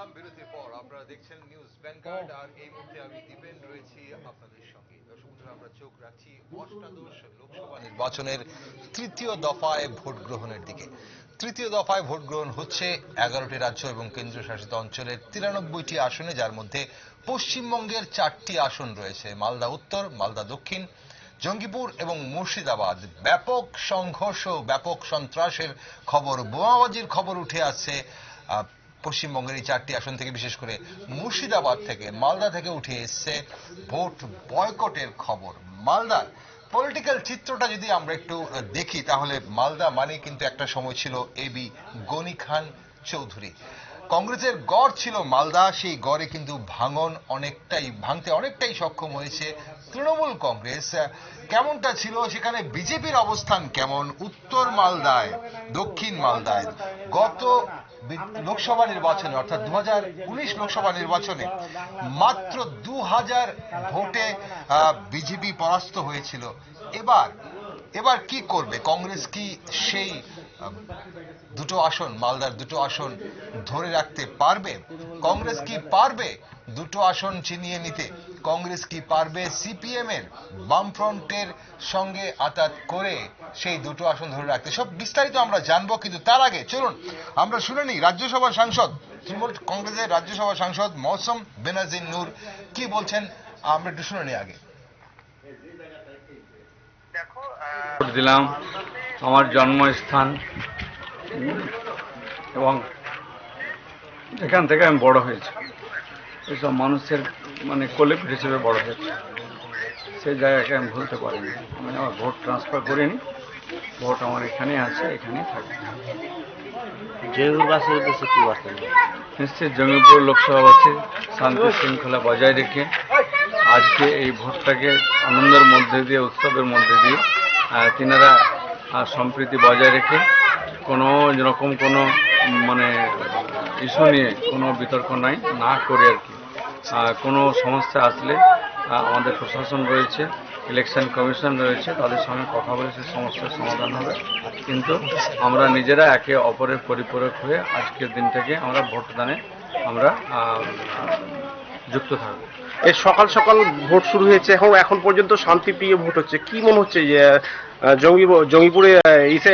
ফিরলাম বিরতির পর। আপনারা দেখছেন নিউজ ব্যাংকার্ড আর এই মুহূর্তে আমি দীপেন রয়েছি আপনাদের সঙ্গে। দর্শক আমরা চোখ রাখছি অষ্টাদশ লোকসভা নির্বাচনের তৃতীয় দফায় ভোট গ্রহণের দিকে। তৃতীয় দফায় ভোট গ্রহণ হচ্ছে এগারোটি রাজ্য এবং কেন্দ্রশাসিত অঞ্চলের তিরানব্বইটি আসনে যার মধ্যে পশ্চিমবঙ্গের চারটি আসন রয়েছে। মালদা উত্তর মালদা দক্ষিণ জঙ্গিপুর এবং মুর্শিদাবাদ। ব্যাপক সংঘর্ষ ব্যাপক সন্ত্রাসের খবর বোমাবাজির খবর উঠে আসছে পশ্চিমবঙ্গের এই চারটি আসন থেকে, বিশেষ করে মুর্শিদাবাদ থেকে, মালদা থেকে উঠে এসছে ভোট বয়কটের খবর। মালদার পলিটিক্যাল চিত্রটা যদি আমরা একটু দেখি, তাহলে মালদা মানে কিন্তু একটা সময় ছিল এবি গনি খান চৌধুরী। কংগ্রেসের গড় ছিল মালদা, সেই গড়ে কিন্তু ভাঙন অনেকটাই, ভাঙতে অনেকটাই সক্ষম হয়েছে তৃণমূল কংগ্রেস। কেমনটা ছিল? সেখানে বিজেপির অবস্থান কেমন? উত্তর মালদায়, দক্ষিণ মালদায়, গত লোকসভা নির্বাচনে অর্থাৎ দু লোকসভা নির্বাচনে মাত্র দু হাজার ভোটে বিজেপি পরাস্ত হয়েছিল। এবার এবার কি করবে? কংগ্রেস কি সেই দুটো আসন মালদার দুটো আসন ধরে রাখতে পারবে? কংগ্রেস কি পারবে? দুটো আসন চিনিয়ে নিতে কংগ্রেস কি পারবে সিপিএম এর বামফ্রন্টের সঙ্গে আতাত করে সেই দুটো আসন ধরে রাখতে? সব বিস্তারিত আমরা জানব কিন্তু তার আগে চলুন আমরা শুনে নিই রাজ্যসভার সাংসদ তৃণমূল কংগ্রেসের রাজ্যসভা সাংসদ মৌসুম বেনাজির নূর কি বলছেন? আমরা একটু শুনে নিই আগে। দিলাম আমার জন্মস্থান। এবং এখান থেকে আমি বড় হয়েছি। এসব মানুষের মানে কোলেপ হিসেবে বড় হয়েছে। সেই জায়গাকে আমি ভুলতে পারিনি। আমি আমার ভোট ট্রান্সফার করিনি। ভোট আমার এখানেই আছে এখানেই থাকবে। জয়পুরবাসীর উদ্দেশ্যে কি বার্তা জঙ্গিপুর লোকসভাবাসী শান্তি শৃঙ্খলা বজায় রেখে আজকে এই ভোটটাকে আনন্দের মধ্যে দিয়ে উৎসবের মধ্যে দিয়ে তিনারা সম্প্রীতি বজায় রেখে কোনো রকম কোনো মানে ইস্যু নিয়ে কোনো বিতর্ক নাই না করে আর কি। কোনো সমস্যা আসলে আমাদের প্রশাসন রয়েছে ইলেকশন কমিশন রয়েছে তাদের সঙ্গে কথা বলে সেই সমস্যার সমাধান হবে। কিন্তু আমরা নিজেরা একে অপরের পরিপূরক হয়ে আজকের দিনটাকে আমরা ভোটদানে আমরা যুক্ত থাকব। এই সকাল সকাল ভোট শুরু হয়েছে এখন এখন পর্যন্ত শান্তিপ্রিয় ভোট হচ্ছে। কি মনে হচ্ছে যে জঙ্গি জঙ্গিপুরে ইসে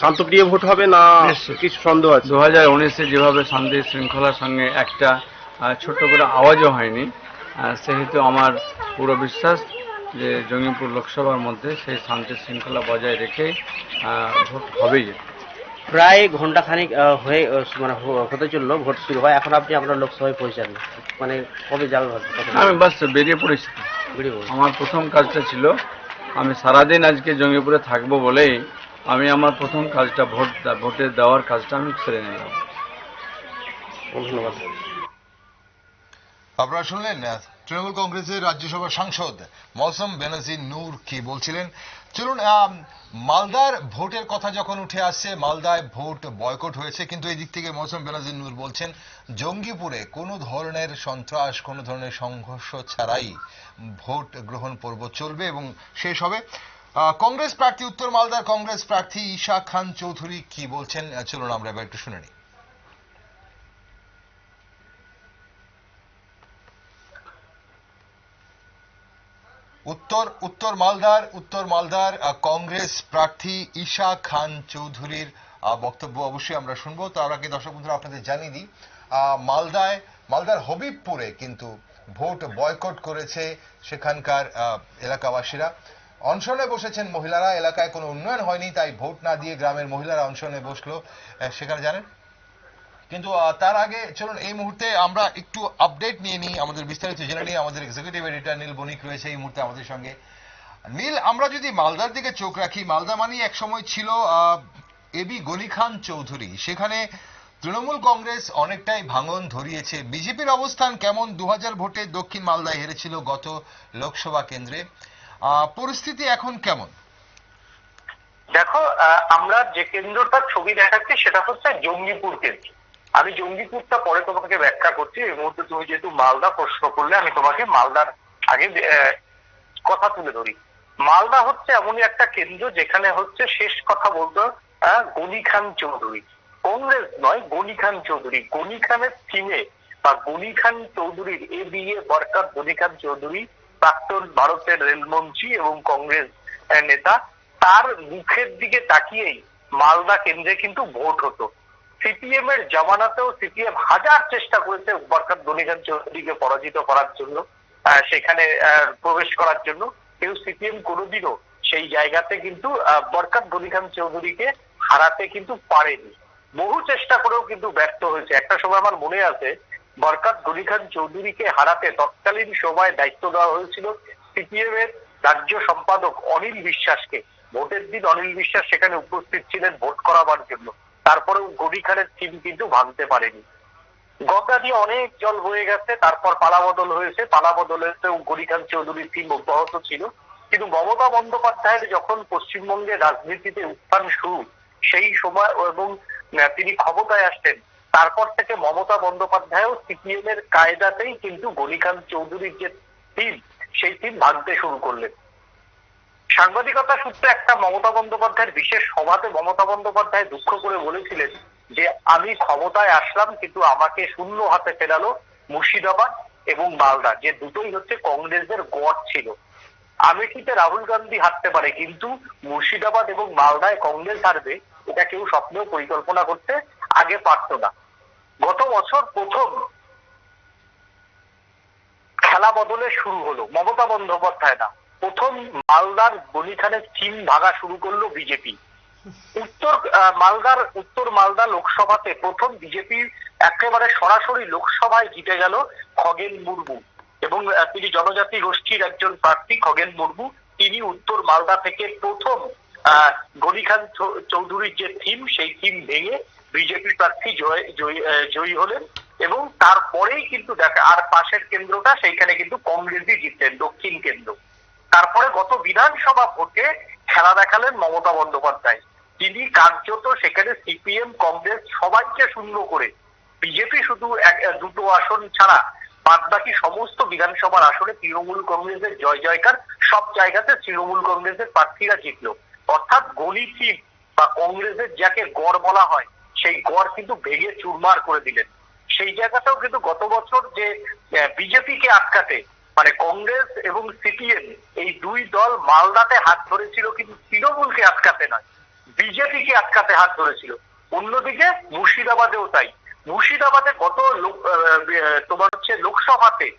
শান্তপ্রিয় ভোট হবে না কিছু সন্দেহ আছে? দু হাজার উনিশে যেভাবে শান্তি শৃঙ্খলার সঙ্গে একটা ছোট্ট করে আওয়াজও হয়নি। সেহেতু আমার পুরো বিশ্বাস যে জঙ্গিপুর লোকসভার মধ্যে সেই শান্তি শৃঙ্খলা বজায় রেখে ভোট হবেই। প্রায় ঘণ্টা খানিক হয়ে মানে হতে চলল ভোট শুরু হয়। এখন আপনি আপনার লোকসভায় পৌঁছান। মানে কবে ভাবছেন? আমি বাস বেরিয়ে পড়েছি। আমার প্রথম কাজটা ছিল আমি সারাদিন আজকে জঙ্গিপুরে থাকব বলেই আমি আমার প্রথম কাজটা ভোট ভোটে দেওয়ার কাজটা আমি সেরে নিলাম। ধন্যবাদ। আপনারা শুনলেন তৃণমূল কংগ্রেসের রাজ্যসভার সাংসদ মৌসুম বেনাজির নূর কি বলছিলেন। চলুন মালদার ভোটের কথা যখন উঠে আসছে, মালদায় ভোট বয়কট হয়েছে, কিন্তু এই দিক থেকে মৌসুম বেনাজির নূর বলছেন, জঙ্গিপুরে কোনো ধরনের সন্ত্রাস, কোনো ধরনের সংঘর্ষ ছাড়াই ভোট গ্রহণ পর্ব চলবে এবং শেষ হবে। কংগ্রেস প্রার্থী, উত্তর মালদার কংগ্রেস প্রার্থী ঈশা খান চৌধুরী কি বলছেন? চলুন আমরা এবার একটু শুনে নিই। উত্তর উত্তর মালদার উত্তর মালদার কংগ্রেস প্রার্থী ঈশা খান চৌধুরীর বক্তব্য অবশ্যই আমরা শুনব। তার আগে দর্শক বন্ধুরা, আপনাদের জানিয়ে দিই মালদায়, মালদার হবিবপুরে কিন্তু ভোট বয়কট করেছে সেখানকার এলাকাবাসীরা। অনশনে বসেছেন মহিলারা, এলাকায় কোনো উন্নয়ন হয়নি, তাই ভোট না দিয়ে গ্রামের মহিলারা অনশনে বসল। সেখানে জানেন? কিন্তু তার আগে চলুন, এই মুহূর্তে আমরা একটু আপডেট নিয়ে নিই আমাদের বিস্তারিত জেনে নিই। আমাদের এক্সিকিউটিভ এডিটর নীল বণিক রয়েছে এই মুহূর্তে আমাদের সঙ্গে। নীল, আমরা যদি মালদার দিকে চোখ রাখি, মালদা মানেই এক সময় ছিল এবি গনি খান চৌধুরী। সেখানে তৃণমূল কংগ্রেস অনেকটাই ভাঙন ধরিয়েছে। বিজেপির অবস্থান কেমন? দু হাজার ভোটে দক্ষিণ মালদায় হেরেছিল গত লোকসভা কেন্দ্রে। পরিস্থিতি এখন কেমন? দেখো আমরা যে কেন্দ্রটার ছবি দেখাচ্ছি, সেটা হচ্ছে জঙ্গিপুর কেন্দ্র। আমি জঙ্গিপুরটা পরে তোমাকে ব্যাখ্যা করছি। এই মুহূর্তে তুমি যেহেতু মালদা প্রশ্ন করলে, আমি তোমাকে মালদার আগে কথা তুলে ধরি। মালদা হচ্ছে এমনই একটা কেন্দ্র যেখানে হচ্ছে শেষ কথা বলতো গনি খান চৌধুরী। কংগ্রেস নয় গনি খান চৌধুরী। গনি খানের থিমে বা গনি খান চৌধুরীর এ বি এ বরকাত গনি খান চৌধুরী, প্রাক্তন ভারতের রেলমন্ত্রী এবং কংগ্রেস নেতা, তার মুখের দিকে তাকিয়েই মালদা কেন্দ্রে কিন্তু ভোট হতো। সিপিএম এর জামানাতেও সিপিএম হাজার চেষ্টা করেছে বরকাত গনি খান চৌধুরীকে পরাজিত করার জন্য সেখানে প্রবেশ করার জন্য। কেউ সিপিএম কোনোদিনও সেই জায়গাতে কিন্তু বরকাত গনিখান চৌধুরীকে হারাতে কিন্তু পারেনি। বহু চেষ্টা করেও কিন্তু ব্যর্থ হয়েছে। একটা সময় আমার মনে আছে বরকাত গনি খান চৌধুরীকে হারাতে তৎকালীন সময় দায়িত্ব দেওয়া হয়েছিল সিপিএম এর রাজ্য সম্পাদক অনিল বিশ্বাসকে। ভোটের দিন অনিল বিশ্বাস সেখানে উপস্থিত ছিলেন ভোট করাবার জন্য। তারপরেও গনি খানের টিম কিন্তু ভাঙতে পারেনি। গঙ্গা দিয়ে অনেক জল বয়ে গেছে, তারপর পালা বদল হয়েছে। পালা বদলেতেও গরিখান চৌধুরীর টিম অব্যাহত ছিল। কিন্তু মমতা বন্দ্যোপাধ্যায়ের যখন পশ্চিমবঙ্গের রাজনীতিতে উত্থান শুরু, সেই সময় এবং তিনি ক্ষমতায় আসতেন, তারপর থেকে মমতা বন্দ্যোপাধ্যায়ও সিপিএম এর কায়দাতেই কিন্তু গনিখান চৌধুরীর যে টিম সেই টিম ভাঙতে শুরু করলেন। সাংবাদিকতা সূত্রে একটা মমতা বন্দ্যোপাধ্যায়ের বিশেষ সভাতে মমতা বন্দ্যোপাধ্যায় দুঃখ করে বলেছিলেন যে, আমি ক্ষমতায় আসলাম, কিন্তু আমাকে শূন্য হাতে ফেরালো মুর্শিদাবাদ এবং মালদা, যে দুটোই হচ্ছে কংগ্রেসের গড় ছিল। আমেঠিতে রাহুল গান্ধী হারতে পারে, কিন্তু মুর্শিদাবাদ এবং মালদায় কংগ্রেস হারবে, এটা কেউ স্বপ্নেও পরিকল্পনা করতে আগে পারতো না। গত বছর প্রথম খেলা বদলে শুরু হলো, মমতা বন্দ্যোপাধ্যায় না। প্রথম মালদার গনিখানের চিন ভাগা শুরু করল বিজেপি। উত্তর মালদার উত্তর মালদা লোকসভাতে প্রথম বিজেপি একেবারে সরাসরি লোকসভায় জিতে গেল খগেন মুর্মু এবং তিনি জনজাতি গোষ্ঠীর একজন প্রার্থী খগেন মুর্মু। তিনি উত্তর মালদা থেকে প্রথম আহ, গনি খান চৌ- চৌধুরীর যে থিম সেই থিম ভেঙে বিজেপি প্রার্থী জয়ী হলেন এবং তারপরেই কিন্তু দেখা আর পাশের কেন্দ্রটা সেইখানে কিন্তু কংগ্রেসই জিতলেন দক্ষিণ কেন্দ্র। তারপরে গত বিধানসভা ভোটে খেলা দেখালেন মমতা বন্দ্যোপাধ্যায়। তিনি কার্যত সেখানে সিপিএম, কংগ্রেস সবাইকে শূন্য করে বিজেপি শুধু এক- দুটো আসন ছাড়া বাদ বাকি সমস্ত বিধানসভার আসনে তৃণমূল কংগ্রেসের জয় জয়কার, সব জায়গাতে তৃণমূল কংগ্রেসের প্রার্থীরা জিতল। অর্থাৎ গণিত বা কংগ্রেসের যাকে গড় বলা হয়, সেই গড় কিন্তু ভেঙে চুরমার করে দিলেন। সেই জায়গাটাও কিন্তু গত বছর যে বিজেপিকে আটকাতে মানে কংগ্রেস এবং সিপিএম এই দুই দল মালদাতে হাত ধরেছিল কিন্তু তৃণমূলকে আটকাতে নয় বিজেপিকে আটকাতে হাত ধরেছিল। অন্যদিকে মুর্শিদাবাদেও তাই। মুর্শিদাবাদে গত লোক- তোমার হচ্ছে লোকসভাতে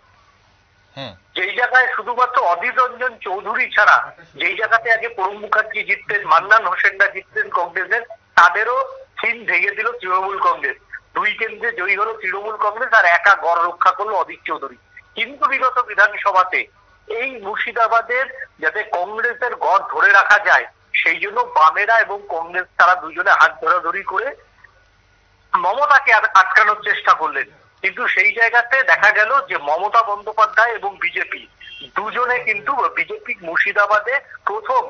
যেই জায়গায় শুধুমাত্র অধীর রঞ্জন চৌধুরী ছাড়া যেই জায়গাতে আগে প্রণব মুখার্জি জিততেন মান্নান হোসেনরা জিততেন কংগ্রেসের তাদেরও সিন ভেঙে দিল তৃণমূল কংগ্রেস। দুই কেন্দ্রে জয়ী হলো তৃণমূল কংগ্রেস আর একা গড় রক্ষা করল অধীর চৌধুরী। কিন্তু বিগত বিধানসভাতে এই মুর্শিদাবাদের যাতে কংগ্রেসের গড় ধরে রাখা যায়, সেই জন্য বামেরা এবং কংগ্রেস তারা দুজনে হাত ধরাধরি করে মমতাকে আটকানোর চেষ্টা করলেন। কিন্তু সেই জায়গাতে দেখা গেল যে মমতা বন্দ্যোপাধ্যায় এবং বিজেপি দুজনে কিন্তু বিজেপি মুর্শিদাবাদে প্রথম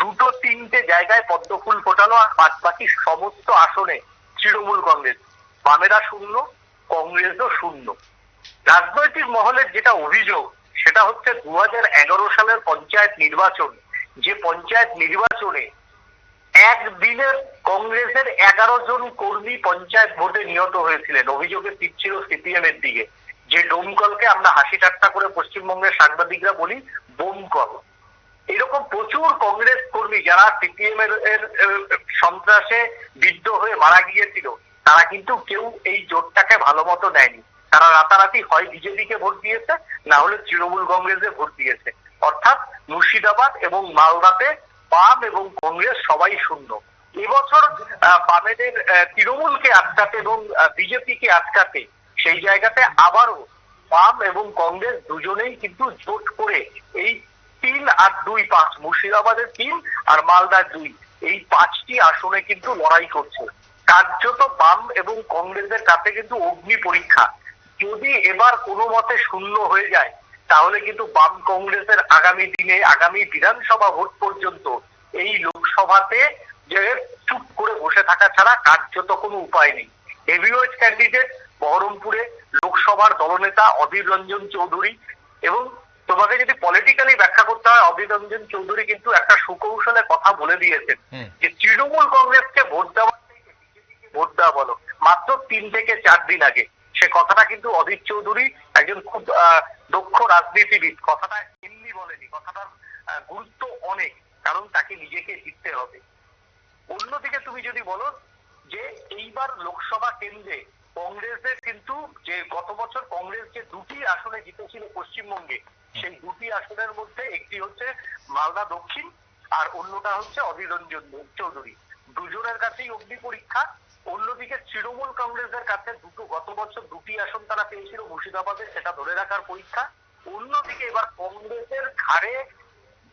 দুটো তিনটে জায়গায় পদ্মফুল ফোটালো, আর বাদ বাকি সমস্ত আসনে তৃণমূল কংগ্রেস। বামেরা শূন্য, কংগ্রেসও শূন্য। রাজনৈতিক মহলের যেটা অভিযোগ, সেটা হচ্ছে দু হাজার এগারো সালের পঞ্চায়েত নির্বাচন। যে পঞ্চায়েত নির্বাচনে একদিনে কংগ্রেসের এগারো জন কর্মী পঞ্চায়েত ভোটে নিহত হয়েছিলেন। অভিযোগে তীর ছিল সিপিএম এর দিকে। যে ডোমকলকে আমরা হাসি ঠাট্টা করে পশ্চিমবঙ্গের সাংবাদিকরা বলি বোমকল এরকম প্রচুর কংগ্রেস কর্মী যারা সিপিএম এর সন্ত্রাসে বিদ্ধ হয়ে মারা গিয়েছিল, তারা কিন্তু কেউ এই জোটটাকে ভালো মতো নেয়নি তারা রাতারাতি হয় বিজেপিকে ভোট দিয়েছে, না হলে তৃণমূল কংগ্রেসে ভোট দিয়েছে। অর্থাৎ মুর্শিদাবাদ এবং মালদাতে বাম এবং কংগ্রেস সবাই শূন্য। এবছর বামেদের তৃণমূলকে আটকাতে এবং বিজেপিকে আটকাতে সেই জায়গাতে আবারও বাম এবং কংগ্রেস দুজনেই কিন্তু জোট করে এই তিন আর দুই পাঁচ, মুর্শিদাবাদের তিন আর মালদার দুই, এই পাঁচটি আসনে কিন্তু লড়াই করছে। কার্যত বাম এবং কংগ্রেসের কাছে কিন্তু অগ্নি পরীক্ষা। যদি এবার কোনো মতে শূন্য হয়ে যায় তাহলে কিন্তু বাম কংগ্রেসের আগামী দিনে আগামী বিধানসভা ভোট পর্যন্ত এই লোকসভাতে যে চুপ করে বসে থাকা ছাড়া কার্যত কোনো উপায় নেই। হেভিওয়েট ক্যান্ডিডেট বহরমপুরে লোকসভার দলনেতা অধীর রঞ্জন চৌধুরী এবং তোমাকে যদি পলিটিক্যালি ব্যাখ্যা করতে হয় অধীর রঞ্জন চৌধুরী কিন্তু একটা সুকৌশলে কথা বলে দিয়েছেন যে তৃণমূল কংগ্রেসকে ভোট দেওয়া ভোট দেওয়া বলো মাত্র তিন থেকে চার দিন আগে। সে কথাটা কিন্তু অধীর চৌধুরী একজন খুব দক্ষ রাজনীতিবিদ। কথাটা এমনি বলেনি, কথাটার গুরুত্ব অনেক, কারণ তাকে নিজেকে জিততে হবে। অন্যদিকে তুমি যদি বলো যে এইবার লোকসভা কেন্দ্রে কংগ্রেসের কিন্তু যে গত বছর কংগ্রেস যে দুটি আসনে জিতেছিল পশ্চিমবঙ্গে, সেই দুটি আসনের মধ্যে একটি হচ্ছে মালদা দক্ষিণ আর অন্যটা হচ্ছে অধীর রঞ্জন চৌধুরী। দুজনের কাছেই অগ্নি পরীক্ষা অন্যদিকে তৃণমূল কংগ্রেসের কাছে দুটো গত বছর দুটি আসন তারা পেয়েছিল মুর্শিদাবাদে সেটা ধরে রাখার পরীক্ষা। অন্যদিকে এবার কংগ্রেসের ঘাড়ে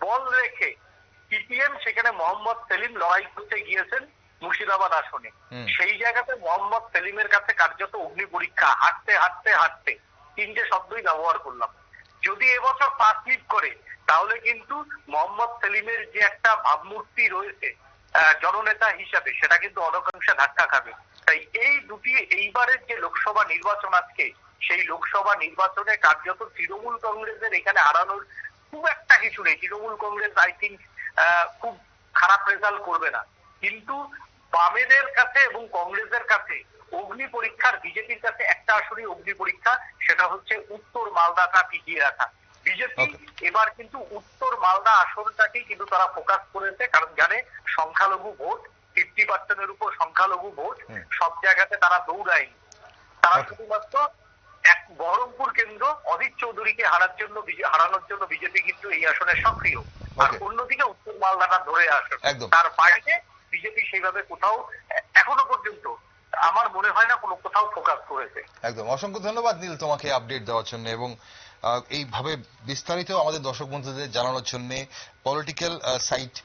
বল রেখে সিপিএম সেখানে মোহাম্মদ সেলিম লড়াই করতে গিয়েছেন মুর্শিদাবাদ আসনে। সেই জায়গাতে মোহাম্মদ সেলিমের কাছে কার্যত অগ্নি পরীক্ষা হাঁটতে হাঁটতে হাঁটতে তিনটে শব্দই ব্যবহার করলাম। যদি এবছর পাস লিপ করে তাহলে কিন্তু মোহাম্মদ সেলিমের যে একটা ভাবমূর্তি রয়েছে জননেতা হিসাবে সেটা কিন্তু অনেকাংশে ধাক্কা খাবে। তাই এই দুটি এইবারের যে লোকসভা নির্বাচন আজকে, সেই লোকসভা নির্বাচনে কার্যত তৃণমূল কংগ্রেসের এখানে হারানোর খুব একটা কিছু নেই। তৃণমূল কংগ্রেস আই থিঙ্ক খুব খারাপ রেজাল্ট করবে না। কিন্তু বামেদের কাছে এবং কংগ্রেসের কাছে অগ্নি পরীক্ষার, বিজেপির কাছে একটা আসলে অগ্নি পরীক্ষা, সেটা হচ্ছে উত্তর মালদাটা টিকিয়ে রাখা। বিজেপি এবার কিন্তু উত্তর মালদা আসনটাকেই কিন্তু তারা ফোকাস করেছে কারণ জানে সংখ্যালঘু ভোট ফিফটি পার্সেন্টের উপর সংখ্যালঘু ভোট সব জায়গাতে তারা দৌড়ায়নি। তারা শুধুমাত্র এক বহরমপুর কেন্দ্র অধীর চৌধুরীকে হারার জন্য হারানোর জন্য বিজেপি কিন্তু এই আসনে সক্রিয়। আর অন্যদিকে উত্তর মালদাটা ধরে আসে। তার বাইরে বিজেপি সেইভাবে কোথাও এখনও পর্যন্ত আমার মনে হয় না কোনো কোথাও ফোকাস করেছে। একদম। অসংখ্য ধন্যবাদ নীল তোমাকে আপডেট দেওয়ার জন্য এবং এইভাবে বিস্তারিত আমাদের দর্শক বন্ধুদের জানানোর জন্য পলিটিক্যাল সাইট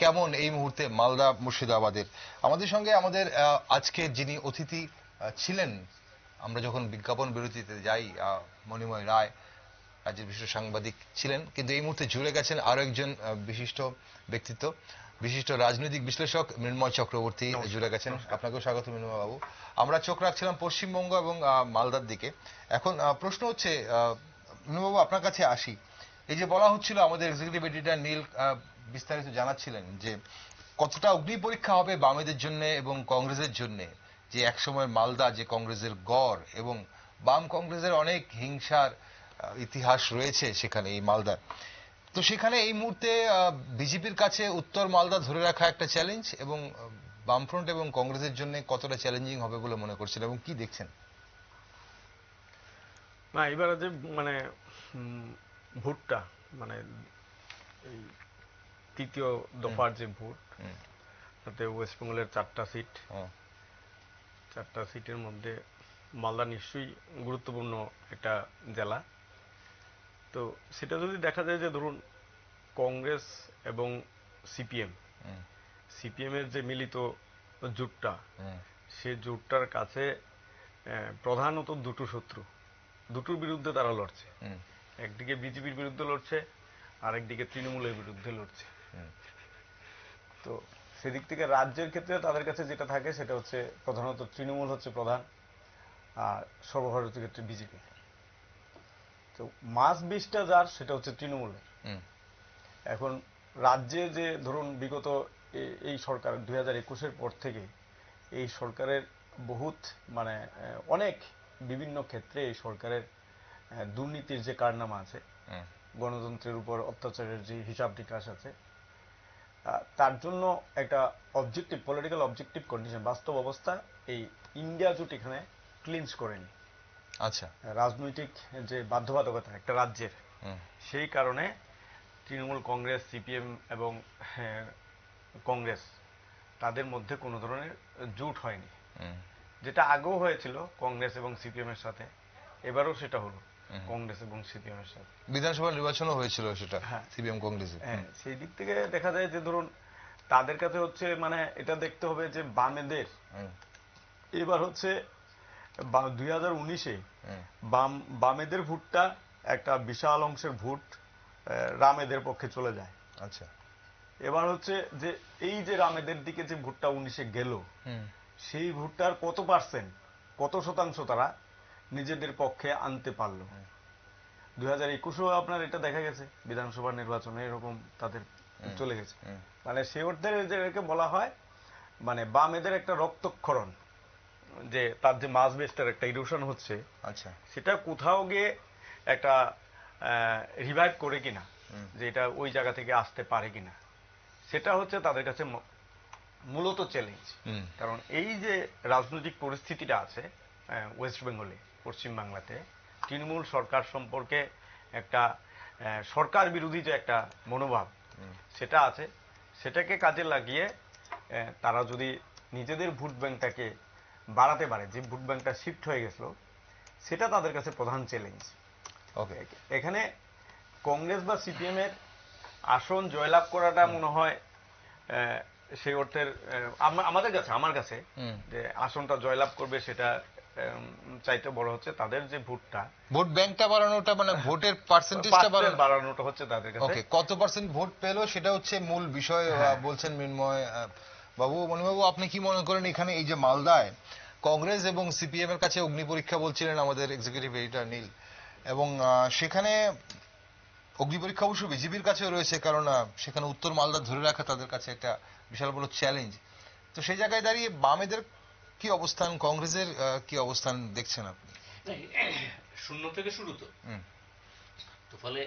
কেমন এই মুহূর্তে মালদা মুর্শিদাবাদের? আমাদের সঙ্গে আমাদের আজকে যিনি অতিথি ছিলেন আমরা যখন বিজ্ঞাপন বিরতিতে যাই মণিময় রায় রাজ্যের বিশিষ্ট সাংবাদিক ছিলেন কিন্তু এই মুহূর্তে জুড়ে গেছেন আরও একজন বিশিষ্ট ব্যক্তিত্ব বিশিষ্ট রাজনৈতিক বিশ্লেষক মৃন্ময় চক্রবর্তী জুড়ে গেছেন। আপনাকেও স্বাগত মৃন্ময় বাবু আমরা চোখ রাখছিলাম পশ্চিমবঙ্গ এবং মালদার দিকে। এখন প্রশ্ন হচ্ছে আহ, আপনার কাছে আসি। এই যে বলা হচ্ছিল আমাদের এক্সিকিউটিভ এডিটর নীল বিস্তারিত জানাচ্ছিলেন যে কতটা অগ্নি পরীক্ষা হবে বামেদের জন্য এবং কংগ্রেসের জন্য? যে একসময় মালদা যে কংগ্রেসের গড় এবং বাম কংগ্রেসের অনেক হিংসার ইতিহাস রয়েছে সেখানে এই মালদার। তো সেখানে এই মুহূর্তে বিজেপির কাছে উত্তর মালদা ধরে রাখা একটা চ্যালেঞ্জ এবং বামফ্রন্ট এবং কংগ্রেসের জন্য কতটা চ্যালেঞ্জিং হবে বলে মনে করছেন এবং কি দেখছেন? না এবারে যে মানে ভোটটা মানে এই তৃতীয় দফার যে ভোট তাতে ওয়েস্ট বেঙ্গলের চারটা সিট চারটা সিটের মধ্যে মালদা নিশ্চয়ই গুরুত্বপূর্ণ একটা জেলা। তো সেটা যদি দেখা যায় যে ধরুন কংগ্রেস এবং সিপিএম। সিপিএম এর যে মিলিত জোটটা। সে জোটটার কাছে প্রধানত দুটো শত্রু। দুটোর বিরুদ্ধে তারা লড়ছে। একদিকে বিজেপির বিরুদ্ধে লড়ছে আর একদিকে তৃণমূলের বিরুদ্ধে লড়ছে। তো সেদিক থেকে রাজ্যের ক্ষেত্রে তাদের কাছে যেটা থাকে সেটা হচ্ছে প্রধানত তৃণমূল হচ্ছে প্রধান আর সর্বভারতীয় ক্ষেত্রে বিজেপি। তো মাস বিশটা যার সেটা হচ্ছে তৃণমূলের। এখন রাজ্যে যে ধরুন বিগত এই সরকার দুই হাজার একুশের পর থেকে এই সরকারের বহুত মানে অনেক বিভিন্ন ক্ষেত্রে এই সরকারের দুর্নীতির যে কারনামা আছে গণতন্ত্রের উপর অত্যাচারের যে হিসাব নিকাশ আছে তার জন্য একটা অবজেক্টিভ পলিটিক্যাল অবজেক্টিভ কন্ডিশন বাস্তব অবস্থা এই ইন্ডিয়া জোট এখানে ক্লিনস করেনি। আচ্ছা। রাজনৈতিক যে বাধ্যবাধকতা একটা রাজ্যের সেই কারণে তৃণমূল কংগ্রেস সিপিএম এবং হ্যাঁ, কংগ্রেস তাদের মধ্যে কোনো ধরনের জোট হয়নি। যেটা আগেও হয়েছিল কংগ্রেস এবং সিপিএম এর সাথে এবারও সেটা হলো কংগ্রেস এবং সিপিএম এর সাথে। বিধানসভা নির্বাচনও হয়েছিল সেটা হ্যাঁ। সিপিএম কংগ্রেসে হ্যাঁ সেই দিক থেকে দেখা যায় যে ধরুন তাদের কাছে হচ্ছে মানে এটা দেখতে হবে যে বামেদের। এবার হচ্ছে দুই হাজার উনিশে বাম বামেদের ভোটটা একটা বিশাল অংশের ভোট রামেদের পক্ষে চলে যায়। আচ্ছা। এবার হচ্ছে যে এই যে রামেদের দিকে যে ভোটটা উনিশে গেল। সেই ভোটটার কত পার্সেন্ট কত শতাংশ তারা নিজেদের পক্ষে আনতে পারল? দুই হাজার একুশেও আপনার এটা দেখা গেছে বিধানসভা নির্বাচনে এরকম তাদের চলে গেছে। মানে সে অর্থে যেটাকে বলা হয় মানে বামেদের একটা রক্তক্ষরণ যে তার যে মাস বেসটার একটা ইরোশন হচ্ছে আচ্ছা। সেটা কোথাও গিয়ে একটা রিভাইভ করে কিনা যে এটা ওই জায়গা থেকে আসতে পারে কিনা সেটা হচ্ছে তাদের কাছে মূলত চ্যালেঞ্জ কারণ এই যে রাজনৈতিক পরিস্থিতিটা আছে ওয়েস্ট বেঙ্গলে পশ্চিম বাংলাতে তৃণমূল সরকার সম্পর্কে একটা সরকার বিরোধী যে একটা মনোভাব সেটা আছে। সেটাকে কাজে লাগিয়ে তারা যদি নিজেদের ভোট ব্যাংকটাকে বাড়াতে পারে যে ভোট ব্যাংকটা শিফট হয়ে গেছিল সেটা তাদের কাছে প্রধান চ্যালেঞ্জ ওকে এখানে কংগ্রেস বা সিপিএমের আসন জয়লাভ করাটা মনে হয় সেই অর্থের আমাদের কাছে আমার কাছে যে আসনটা জয়লাভ করবে সেটা চাইতে বড় হচ্ছে তাদের যে ভোটটা। ভোট ব্যাংকটা বাড়ানোটা মানে ভোটের পার্সেন্টেজটা বাড়ানোটা হচ্ছে তাদের কাছে। ওকে কত পার্সেন্ট ভোট পেল সেটা হচ্ছে মূল বিষয় হ্যাঁ। বলছেন মৃন্ময় বাবু মণিবাবু আপনি কি মনে করেন এখানে এই যে মালদায় কংগ্রেস এবং সিপিএম এর কাছে অগ্নি পরীক্ষা বলছিলেন আমাদের এক্সিকিউটিভ এডিটর নীল এবং সেখানে অগ্নি পরীক্ষা অবশ্য বিজেপির কাছেও রয়েছে কারণ সেখানে উত্তর মালদা ধরে রাখা তাদের কাছে একটা বিশাল বড় চ্যালেঞ্জ তো সেই জায়গায় দাঁড়িয়ে বামেদের কি অবস্থান কংগ্রেসের কি অবস্থান দেখছেন আপনি? শূন্য থেকে শুরু তো। তো ফলে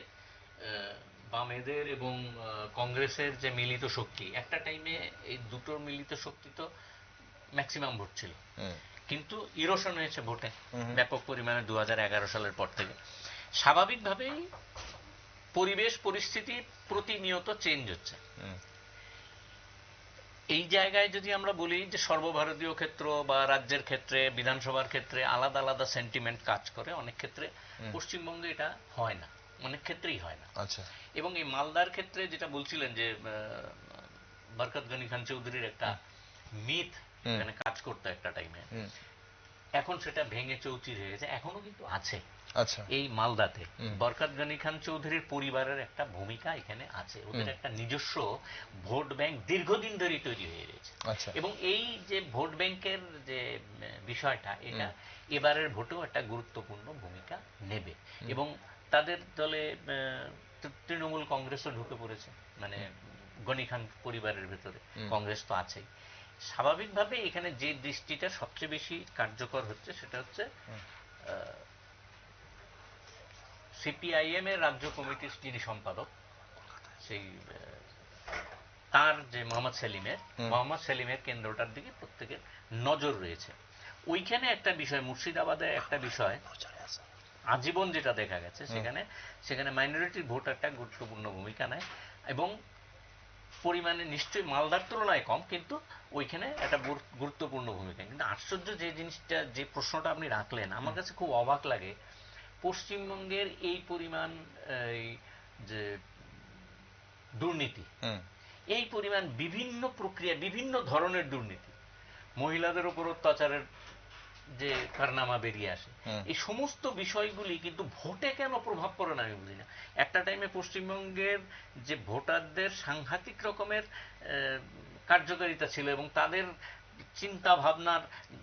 বামেদের এবং কংগ্রেসের যে মিলিত শক্তি একটা টাইমে এই দুটোর মিলিত শক্তি তো ম্যাক্সিমাম ভোট ছিল। কিন্তু ইরোশন হয়েছে ভোটে ব্যাপক পরিমাণে দু হাজার এগারো সালের পর থেকে। স্বাভাবিকভাবেই পরিবেশ পরিস্থিতি প্রতিনিয়ত চেঞ্জ হচ্ছে। এই জায়গায় যদি আমরা বলি যে সর্বভারতীয় ক্ষেত্র বা রাজ্যের ক্ষেত্রে বিধানসভার ক্ষেত্রে আলাদা আলাদা সেন্টিমেন্ট কাজ করে অনেক ক্ষেত্রে পশ্চিমবঙ্গে এটা হয় না অনেক ক্ষেত্রেই হয় না। আচ্ছা। এবং এই মালদার ক্ষেত্রে যেটা বলছিলেন যে বরকত গনি খান চৌধুরীর একটা মিথ। এখানে কাজ করতো একটা টাইমে এখন সেটা ভেঙে চৌচির হয়ে গেছে এখনও কিন্তু আছে। এই মালদাতে। বরকত গনি খান চৌধুরীর পরিবারের একটা ভূমিকা এখানে আছে। ওদের একটা নিজস্ব ভোট ব্যাংক দীর্ঘদিন ধরেই তৈরি হয়ে রয়েছে আচ্ছা। এবং এই যে ভোট ব্যাংকের যে বিষয়টা এটা এবারের ভোটেও একটা গুরুত্বপূর্ণ ভূমিকা নেবে। এবং তাদের দলে তৃণমূল কংগ্রেসও ঢুকে পড়েছে। মানে গনি খান পরিবারের ভেতরে। কংগ্রেস তো আছেই। স্বাভাবিকভাবে এখানে যে দৃষ্টিটা সবচেয়ে বেশি কার্যকর হচ্ছে সেটা হচ্ছে সিপিআইএম এর রাজ্য কমিটির যিনি সম্পাদক সেই তার যে মোহাম্মদ সেলিমের মোহাম্মদ সেলিমের কেন্দ্রটার দিকে প্রত্যেকের নজর রয়েছে। ওইখানে একটা বিষয় মুর্শিদাবাদে একটা বিষয় আজীবন যেটা দেখা গেছে সেখানে সেখানে মাইনরিটির ভোট একটা গুরুত্বপূর্ণ ভূমিকা নেয় এবং পরিমাণে নিশ্চয়ই মালদার তুলনায় কম কিন্তু ওইখানে একটা গুরুত্বপূর্ণ ভূমিকা কিন্তু আশ্চর্য যে জিনিসটা যে প্রশ্নটা আপনি রাখলেন আমার কাছে খুব অবাক লাগে পশ্চিমবঙ্গের এই পরিমাণ যে দুর্নীতি এই পরিমাণ বিভিন্ন প্রক্রিয়া বিভিন্ন ধরনের দুর্নীতি মহিলাদের উপর অত্যাচারের যে কারনামা বেরিয়ে আসে এই সমস্ত বিষয়গুলি কিন্তু ভোটে কেন প্রভাব পড়ে না আমি বুঝি না। একটা টাইমে পশ্চিমবঙ্গের যে ভোটারদের সাংঘাতিক রকমের কার্যকারিতা ছিল এবং তাদের চিন্তা ভাবনার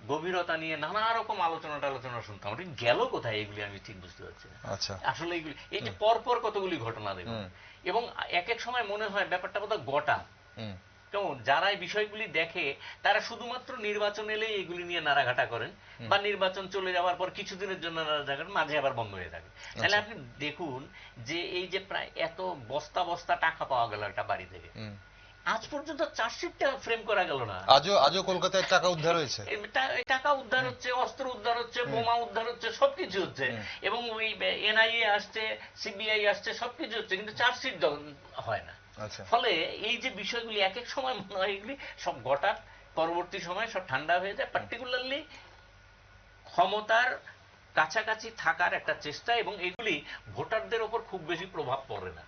গভীরতা নিয়ে নানা রকম আলোচনা টালোচনা শুনতাম। ওটা গেল কোথায় এগুলি আমি ঠিক বুঝতে পারছি না। আচ্ছা। আসলে এগুলি এই যে পরপর কতগুলি ঘটনা দেখুন। এবং এক এক সময় মনে হয় ব্যাপারটা বোধহয় গটা। কেমন? যারা এই বিষয়গুলি দেখে তারা শুধুমাত্র নির্বাচন এলেই এগুলি নিয়ে নাড়াঘাটা করেন বা নির্বাচন চলে যাওয়ার পর কিছুদিনের জন্য নাড়াঘাটা মাঝে আবার বন্ধ হয়ে থাকে। তাহলে আপনি দেখুন যে এই যে প্রায় এত বস্তা বস্তা টাকা পাওয়া গেল একটা বাড়ি থেকে। আজ পর্যন্ত চার্জশিটটা ফ্রেম করা গেল না। আজও আজও কলকাতায় টাকা উদ্ধার হয়েছে? টাকা উদ্ধার হচ্ছে অস্ত্র উদ্ধার হচ্ছে বোমা উদ্ধার হচ্ছে সবকিছু হচ্ছে। এবং ওই এনআইএ আসছে সিবিআই আসছে সবকিছু হচ্ছে কিন্তু চার্জশিট হয় না। আচ্ছা। ফলে এই যে বিষয়গুলি এক এক সময় মনে হয় এগুলি সব গটার পরবর্তী সময় সব ঠান্ডা হয়ে যায়। পার্টিকুলারলি ক্ষমতার কাছাকাছি থাকার একটা চেষ্টা এবং এগুলি ভোটারদের ওপর খুব বেশি প্রভাব পড়ে না।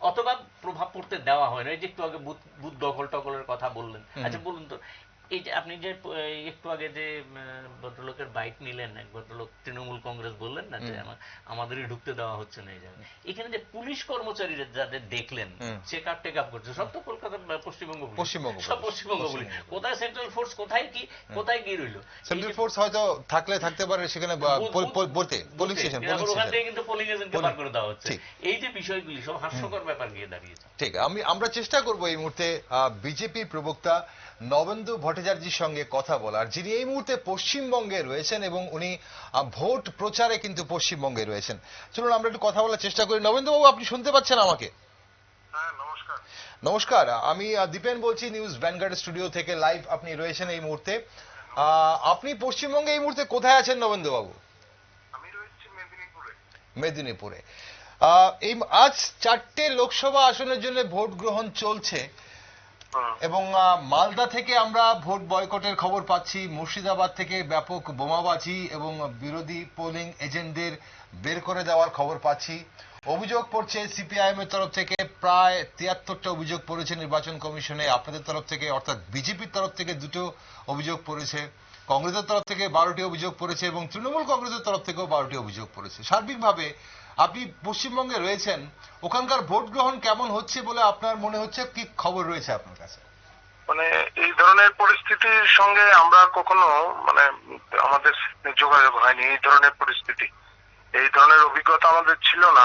অথবা প্রভাব পড়তে দেওয়া হয় না। এই যে একটু আগে বুথ বুথ দখল টকলের কথা বললেন। আচ্ছা বলুন তো এই যে আপনি যে একটু আগে যে ভদ্রলোকের বাইক নিলেন এক ভদ্রলোক তৃণমূল কংগ্রেস বললেন না যে আমাদেরই ঢুকতে দেওয়া হচ্ছে না এই জায়গায়। এখানে যে পুলিশ কর্মচারীরা যাদের দেখলেন চেক আপ টেক আপ করছে? সব তো কলকাতা পশ্চিমবঙ্গ পশ্চিমবঙ্গ সব পশ্চিমবঙ্গ পুলিশ। কোথায় সেন্ট্রাল ফোর্স কোথায় কি কোথায় কি রইল? সেন্ট্রাল ফোর্স হয়তো থাকলে থাকতে পারে সেখানে বলতে পোলিং স্টেশন পোলিং ওখান স্টেশন থেকে কিন্তু পোলিং এজেন্টকে বার করে দেওয়া হচ্ছে। এই যে বিষয়গুলি সব হাস্যকর ব্যাপার গিয়ে দাঁড়িয়েছে। ঠিক আমি আমরা চেষ্টা করব এই মুহূর্তে বিজেপির প্রবক্তা নবেন্দু ভট্টাচার্যের সঙ্গে কথা বলার। যিনি এই মুহূর্তে পশ্চিমবঙ্গে রয়েছেন এবং উনি ভোট প্রচারে কিন্তু পশ্চিমবঙ্গে রয়েছেন। চলুন আমরা একটু কথা বলার চেষ্টা করি। নবেন্দুবাবু আপনি শুনতে পাচ্ছেন আমাকে? হ্যাঁ নমস্কার। আমি দীপেন বলছি নিউজ ভ্যানগার্ড স্টুডিও থেকে লাইভ আপনি রয়েছেন এই মুহূর্তে। আহ, আপনি পশ্চিমবঙ্গে এই মুহূর্তে কোথায় আছেন নবেন্দুবাবু? আমি রয়েছি মেদিনীপুরে। মেদিনীপুরে। আহ, এই আজ চারটে লোকসভা আসনের জন্য ভোট গ্রহণ চলছে। এবং মালদা থেকে আমরা ভোট বয়কটের খবর পাচ্ছি, মুর্শিদাবাদ থেকে ব্যাপক বোমাবাজি এবং বিরোধী পোলিং এজেন্টদের বের করে দেওয়ার খবর পাচ্ছি। অভিযোগ পড়ছে সিপিআইএম এর তরফ থেকে, প্রায় তিয়াত্তরটা অভিযোগ পড়েছে নির্বাচন কমিশনে। আপনাদের তরফ থেকে, অর্থাৎ বিজেপির তরফ থেকে দুটো অভিযোগ পড়েছে, কংগ্রেসের তরফ থেকে বারোটি অভিযোগ পড়েছে এবং তৃণমূল কংগ্রেসের তরফ থেকেও বারোটি অভিযোগ পড়েছে। সার্বিকভাবে আপনি পশ্চিমবঙ্গে রয়েছেন ওখানকার ভোট গ্রহণ কেমন হচ্ছে বলে আপনার মনে হচ্ছে? কি খবর রয়েছে আপনার কাছে? মানে এই ধরনের পরিস্থিতির সঙ্গে আমরা কখনো মানে আমাদের যোগাযোগ হয়নি এই ধরনের পরিস্থিতি। এই ধরনের অভিজ্ঞতা আমাদের ছিল না।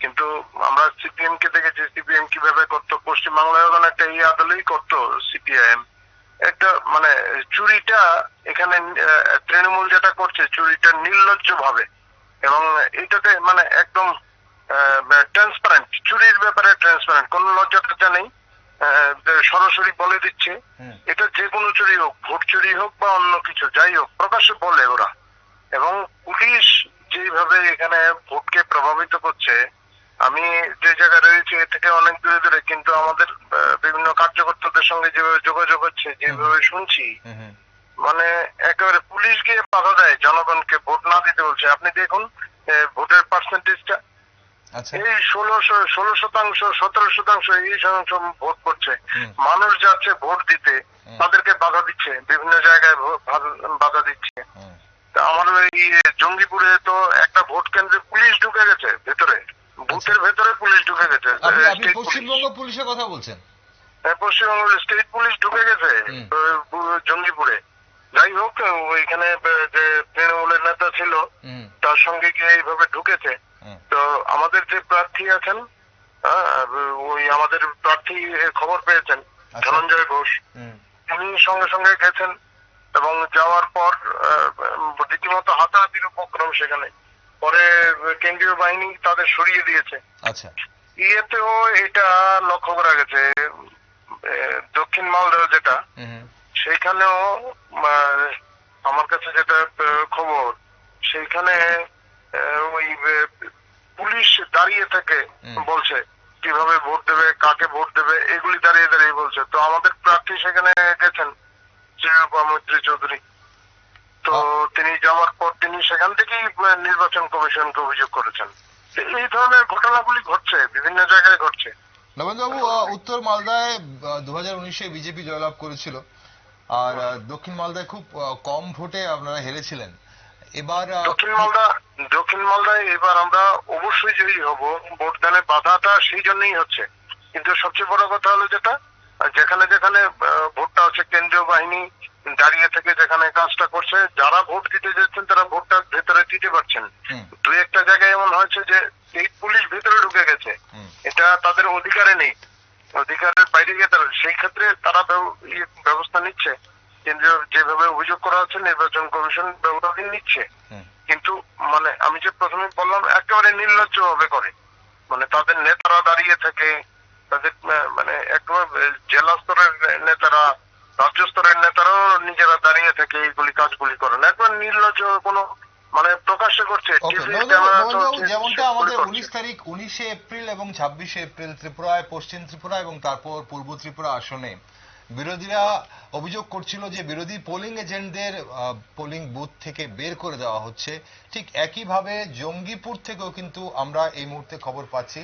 কিন্তু আমরা সিপিএম কে দেখেছি সিপিএম কীভাবে করতো? পশ্চিমবাংলায় ওখানে একটা এই আদলেই করতো সিপিআইএম। একটা মানে চুরিটা এখানে তৃণমূল যেটা করছে চুরিটা নির্লজ্জ ভাবে এবং এটাতে মানে একদম ট্রান্সপারেন্ট চুরির ব্যাপারে ট্রান্সপারেন্ট কোনো লজ্জাটা নেই। সরাসরি বলে দিচ্ছে। এটা যে কোনো চুরি হোক ভোট চুরি হোক বা অন্য কিছু যাই হোক প্রকাশ্যে বলে ওরা। এবং পুলিশ যেভাবে এখানে ভোটকে প্রভাবিত করছে আমি যে জায়গায় রয়েছি এ থেকে অনেক দূরে দূরে কিন্তু আমাদের বিভিন্ন কার্যকর্তাদের সঙ্গে যেভাবে যোগাযোগ হচ্ছে যেভাবে শুনছি মানে একেবারে পুলিশ গিয়ে বাধা দেয় জনগণকে ভোট না দিতে বলছে। আপনি দেখুন ভোটের পার্সেন্টেজটা আচ্ছা। এই ষোলোশো ষোলো শতাংশ সতেরো শতাংশ এই শতাংশ ভোট করছে। মানুষ যাচ্ছে ভোট দিতে তাদেরকে বাধা দিচ্ছে বিভিন্ন জায়গায় বাধা দিচ্ছে। আমার এই জঙ্গিপুরে তো একটা ভোট কেন্দ্রে পুলিশ ঢুকে গেছে ভেতরে। বুথের ভেতরে পুলিশ ঢুকে গেছে। পশ্চিমবঙ্গ পুলিশের কথা বলছেন? হ্যাঁ, পশ্চিমবঙ্গ স্টেট পুলিশ ঢুকে গেছে জঙ্গিপুরে। যাই হোক ওইখানে যে তৃণমূলের নেতা ছিল তার সঙ্গে গিয়ে এইভাবে ঢুকেছে। তো আমাদের যে প্রার্থী আছেন ওই আমাদের প্রার্থী খবর পেয়েছেন আচ্ছা। ধনঞ্জয় ঘোষ। তিনি সঙ্গে সঙ্গে গেছেন এবং যাওয়ার পর রীতিমতো হাতাহাতির উপক্রম সেখানে। পরে কেন্দ্রীয় বাহিনী তাদের সরিয়ে দিয়েছে। আচ্ছা। ইয়েতেও এটা লক্ষ্য করা গেছে দক্ষিণ মালদা যেটা আহ, আমার কাছে যেটা খবর সেইখানে ওই পুলিশ দাঁড়িয়ে থেকে বলছে কীভাবে ভোট দেবে কাকে ভোট দেবে এগুলি দাঁড়িয়ে দাঁড়িয়ে বলছে। তো আমাদের প্রার্থী সেখানে গেছেন শ্রীরূপা মৈত্রী চৌধুরী। তো তিনি যাওয়ার পর তিনি সেখান থেকেই নির্বাচন কমিশনকে অভিযোগ করেছেন। এই ধরনের ঘটনাগুলি ঘটছে বিভিন্ন জায়গায় ঘটছে। নবেন্দ্রবাবু উত্তর মালদায় দু হাজার উনিশে বিজেপি জয়লাভ করেছিল। আর দক্ষিণ মালদায় খুব কম ভোটে আপনারা হেরেছিলেন। এবার দক্ষিণ মালদা দক্ষিণ মালদায় এবার আমরা অবশ্যই জয়ী হব। ভোট দানে বাধাটা সেই জন্যই হচ্ছে। কিন্তু সবচেয়ে বড় কথা হলো যেটা যেখানে যেখানে ভোটটা হচ্ছে কেন্দ্রীয় বাহিনী দাঁড়িয়ে থেকে যেখানে কাজটা করছে যারা ভোট দিতে যাচ্ছেন তারা ভোটটা ভেতরে দিতে পারছেন। দু একটা জায়গায় এমন হয়েছে যে স্টেট পুলিশ ভেতরে ঢুকে গেছে। এটা তাদের অধিকারে নেই। অধিকারের বাইরে গিয়ে তারা সেই ক্ষেত্রে তারা ব্যবস্থা নিচ্ছে। কেন্দ্রীয় যেভাবে অভিযোগ করা হচ্ছে নির্বাচন কমিশন ব্যবস্থা নিচ্ছে। কিন্তু মানে আমি যে প্রথমে বললাম একেবারে নির্লজ্জ ভাবে করে। মানে তাদের নেতারা দাঁড়িয়ে থাকে তাদের মানে একেবারে জেলা স্তরের নেতারা রাজ্য স্তরের নেতারাও নিজেরা দাঁড়িয়ে থাকে এইগুলি কাজগুলি করেন একবার নির্লজ্জ কোনো মানে প্রকাশ্যে করছে যেমনটা আমাদের। উনিশ তারিখ উনিশে এপ্রিল এবং ছাব্বিশে এপ্রিল ত্রিপুরায় পশ্চিম ত্রিপুরা এবং তারপর পূর্ব ত্রিপুরা আসনে। বিরোধীরা অভিযোগ করছিল যে বিরোধী পোলিং এজেন্টদের পোলিং বুথ থেকে বের করে দেওয়া হচ্ছে। ঠিক একইভাবে জঙ্গিপুর থেকেও কিন্তু আমরা এই মুহূর্তে খবর পাচ্ছি।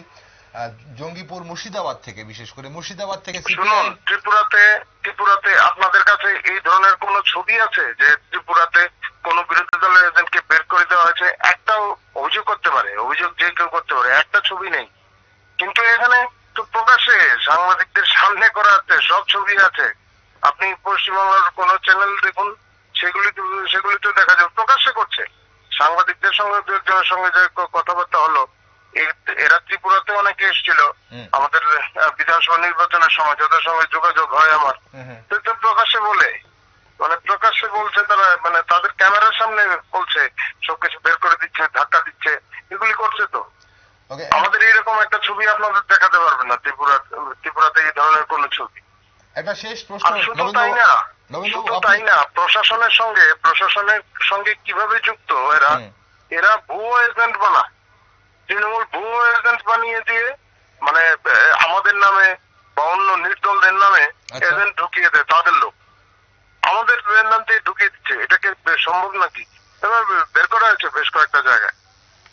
জঙ্গিপুর মুর্শিদাবাদ থেকে বিশেষ করে মুর্শিদাবাদ থেকে শুনুন ত্রিপুরাতে ত্রিপুরাতে আপনাদের কাছে এই ধরনের কোন ছবি আছে যে ত্রিপুরাতে কোন বিরোধী দলের এজেন্টকে বের করে দেওয়া হয়েছে? একটাও অভিযোগ করতে পারে অভিযোগ যে কেউ করতে পারে একটা ছবি নেই। কিন্তু এখানে তো প্রকাশ্যে সাংবাদিকদের সামনে করা আছে সব ছবি আছে। আপনি পশ্চিমবাংলার কোন চ্যানেল দেখুন সেগুলি সেগুলি তো দেখা যাবে প্রকাশ্যে করছে। সাংবাদিকদের সঙ্গে দু একজনের সঙ্গে যে কথাবার্তা হলো এরা ত্রিপুরাতে অনেকে এসেছিল। আমাদের বিধানসভা নির্বাচনের সময় যথাসময় যোগাযোগ হয় আমার। তো প্রকাশ্যে বলে। মানে প্রকাশ্যে বলছে তারা মানে তাদের ক্যামেরার সামনে বলছে সবকিছু বের করে দিচ্ছে ধাক্কা দিচ্ছে এগুলি করছে তো। আমাদের এইরকম একটা ছবি আপনাদের দেখাতে পারবেন না ত্রিপুরা ত্রিপুরাতে এই ধরনের কোন ছবি। একটা শেষ প্রশ্ন শুধু তাই না শুধু তাই না প্রশাসনের সঙ্গে প্রশাসনের সঙ্গে কীভাবে যুক্ত এরা এরা ভুয়ো এজেন্ট বানা তৃণমূল ভুয়ো এজেন্ট বানিয়ে দিয়ে মানে আমাদের নামে বা অন্য নির্দলদের নামে আচ্ছা। এজেন্ট ঢুকিয়ে দেয় তাদের লোক। আমাদের নাম দিয়ে ঢুকিয়ে দিচ্ছে। এটাকে সম্ভব নাকি? বের করা হয়েছে বেশ কয়েকটা জায়গায়।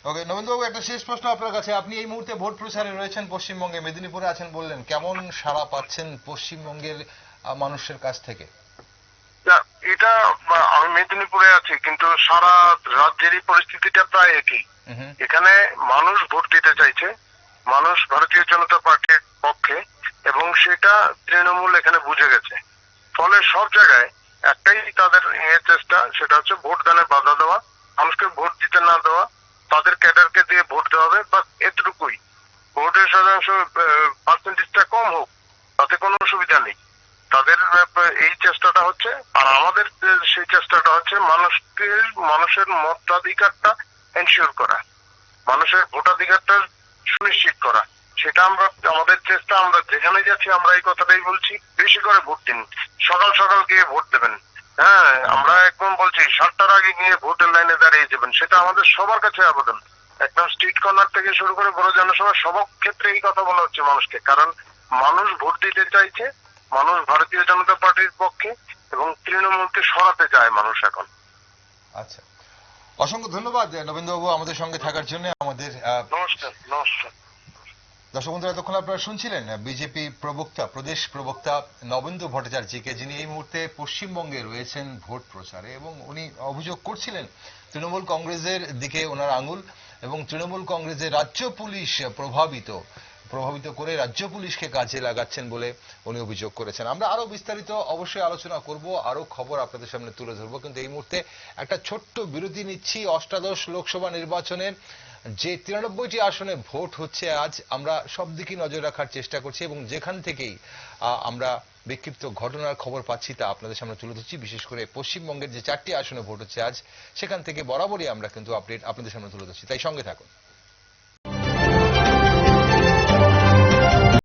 ওকে নবীনবাবু একটা শেষ প্রশ্ন আপনার কাছে। আপনি এই মুহূর্তে ভোট প্রচারে রয়েছেন পশ্চিমবঙ্গে মেদিনীপুরে আছেন বললেন। কেমন সাড়া পাচ্ছেন পশ্চিমবঙ্গের মানুষের কাছ থেকে? এটা আমি মেদিনীপুরে আছি কিন্তু সারা রাজ্যেরই পরিস্থিতিটা প্রায় একই। এখানে মানুষ ভোট দিতে চাইছে, মানুষ ভারতীয় জনতা পার্টির পক্ষে, এবং সেটা তৃণমূল এখানে বুঝে গেছে। ফলে সব জায়গায় একটাই তাদের চেষ্টা, সেটা হচ্ছে ভোট দানে বাধা দেওয়া, মানুষকে ভোট দিতে না দেওয়া, তাদের ক্যাডারকে দিয়ে ভোট দেওয়া হবে বা এতটুকুই। ভোটের শতাংশ পার্সেন্টেজটা কম হোক, তাতে কোনো অসুবিধা নেই। তাদের এই চেষ্টাটা হচ্ছে, আর আমাদের সেই চেষ্টাটা হচ্ছে মানুষকে, মানুষের মতাধিকারটা এনশিওর করা। মানুষের ভোটাধিকারটা সুনিশ্চিত করা। সেটা আমরা, আমাদের চেষ্টা, আমরা যেখানে যাচ্ছি, আমরা এই কথাটাই বলছি, বেশি করে ভোট দিন। সকাল সকাল গিয়ে ভোট দেবেন। হ্যাঁ আমরা একদম বলছি, সাতটার আগে গিয়ে ভোটের লাইনে দাঁড়িয়ে যাবেন। সেটা আমাদের সবার কাছে আবেদন। একদম স্ট্রিট কর্নার থেকে শুরু করে বড় জনসভা সব ক্ষেত্রে এই কথা বলা হচ্ছে মানুষকে। কারণ মানুষ ভোট দিতে চাইছে, মানুষ ভারতীয় জনতা পার্টির পক্ষে এবং তৃণমূলকে সরাতে চায় মানুষ এখন। আচ্ছা। অসংখ্য ধন্যবাদ নবীনবাবু আমাদের সঙ্গে থাকার জন্য আমাদের নমস্কার নমস্কার। দর্শক বন্ধুরা এতক্ষণ আপনারা শুনছিলেন বিজেপি প্রবক্তা প্রদেশ প্রবক্তা নবেন্দু ভট্টাচার্যকে যিনি এই মুহূর্তে পশ্চিমবঙ্গে রয়েছেন ভোট প্রচারে এবং উনি অভিযোগ করছিলেন তৃণমূল কংগ্রেসের দিকে ওনার আঙুল এবং তৃণমূল কংগ্রেসের রাজ্য পুলিশ প্রভাবিত। প্রভাবিত করে রাজ্য পুলিশকে কাজে লাগাচ্ছেন বলে উনি অভিযোগ করেছেন। আমরা আরও বিস্তারিত অবশ্যই আলোচনা করব, আরও খবর আপনাদের সামনে তুলে ধরবো। কিন্তু এই মুহূর্তে একটা ছোট্ট বিরতি নিচ্ছি। অষ্টাদশ লোকসভা নির্বাচনের যে তিরানব্বইটি আসনে ভোট হচ্ছে আজ, আমরা সব দিকে নজর রাখার চেষ্টা করছি এবং যেখান থেকেই আমরা বিক্ষিপ্ত ঘটনার খবর পাচ্ছি তা আপনাদের সামনে তুলে ধরছি। বিশেষ করে পশ্চিমবঙ্গের যে চারটি আসনে ভোট হচ্ছে আজ, সেখান থেকে বরাবরই আমরা কিন্তু আপডেট আপনাদের সামনে তুলে ধরছি। তাই সঙ্গে থাকুন।